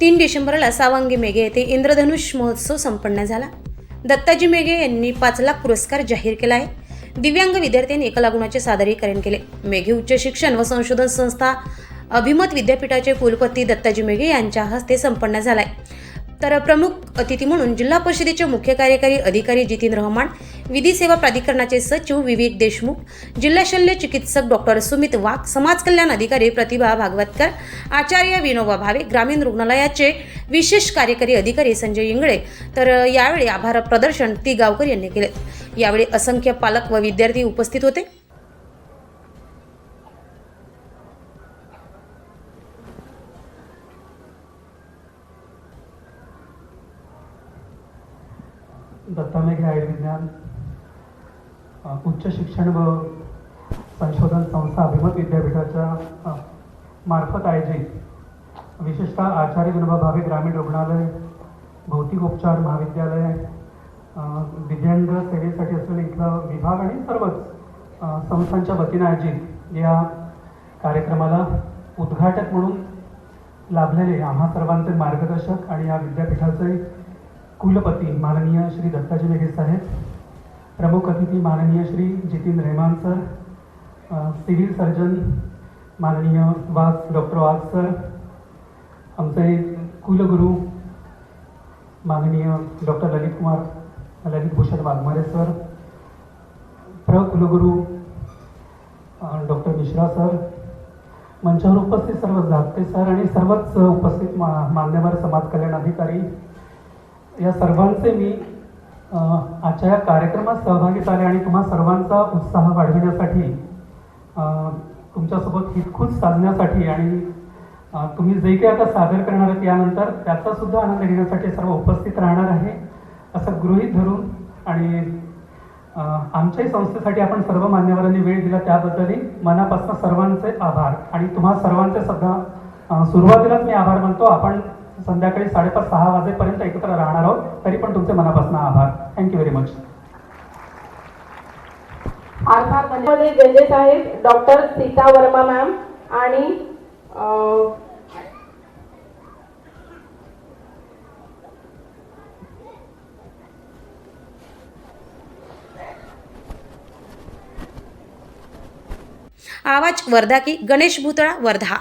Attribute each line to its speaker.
Speaker 1: तीन डिसेंबरला सावंगी मेघे येथे इंद्रधनुष महोत्सव संपन्न झाला. दत्ताजी मेघे यांनी पाच लाख पुरस्कार जाहीर केला आहे. दिव्यांग विद्यार्थ्यांनी एकलागुणाचे सादरीकरण केले. मेघे उच्च शिक्षण व संशोधन संस्था अभिमत विद्यापीठाचे कुलपती दत्ताजी मेघे यांच्या हस्ते संपन्न झालाय. तर प्रमुख अतिथी म्हणून जिल्हा परिषदेचे मुख्य कार्यकारी अधिकारी जितीन रहमान विधी सेवा प्राधिकरणाचे सचिव विवेक देशमुख जिल्हा शल्य चिकित्सक डॉक्टर सुमित वाघ समाज कल्याण अधिकारी प्रतिभा भागवतकर आचार्य विनोबा भावे ग्रामीण रुग्णालयाचे विशेष कार्यकारी अधिकारी संजय इंगळे. तर यावेळी आभार प्रदर्शन ती गावकर यांनी केले. यावेळी असंख्य पालक व विद्यार्थी उपस्थित होते.
Speaker 2: दत्तामेघे आयुर्विज्ञान उच्च शिक्षण व संशोधन संस्था अभिमत विद्यापीठाच्या मार्फत आयोजित विशेषतः आचार्य विनोबा भावे ग्रामीण रुग्णालय भौतिक उपचार महाविद्यालय दिव्यांग सेवेसाठी असलेले इथलं विभाग आणि सर्वच संस्थांच्या वतीनं आयोजित या कार्यक्रमाला उद्घाटक म्हणून लाभलेले आम्हा सर्वांचे मार्गदर्शक आणि या विद्यापीठाचे कुलपती माननीय श्री दत्ताजी मेघे साहेब प्रमुख अतिथी माननीय Shri Jitin Rehman sir civil surgeon माननीय वास डॉक्टर वास सर आमचे कुलगुरू माननीय डॉक्टर ललित कुमार ललित भूषण वाघमारे सर प्र कुलगुरू डॉक्टर मिश्रा सर मंचावर उपस्थित सर्व जागते सर आणि सर्वच उपस्थित मा मान्यवर समाज कल्याण अधिकारी या सर्वांचे मी आजच्या या कार्यक्रमात सहभागी झाले आणि तुम्हा सर्वांचा उत्साह वाढविण्यासाठी तुमच्यासोबत हितखूज साधण्यासाठी आणि तुम्ही जे काही आता सादर करणार आहात यानंतर त्याचा सुद्धा आनंद घेण्यासाठी सर्व उपस्थित राहणार आहे. असं गृहीत धरून आणि आमच्याही संस्थेसाठी आपण सर्व मान्यवरांनी वेळ दिला त्याबद्दलही मनापासून सर्वांचे आभार आणि तुम्हा सर्वांचे सध्या सुरुवातीलाच मी आभार मानतो. आपण संध्याकाळी साडेपाच सहा वाजेपर्यंत एकत्र राहणार आहोत. तरी पण तुमचे मनापासून आभार. थँक्यू व्हेरी मच
Speaker 3: आहेत डॉक्टर सीता वर्मा मॅम आणि
Speaker 1: आवाज वर्धा की गणेश भुतळा वर्धा.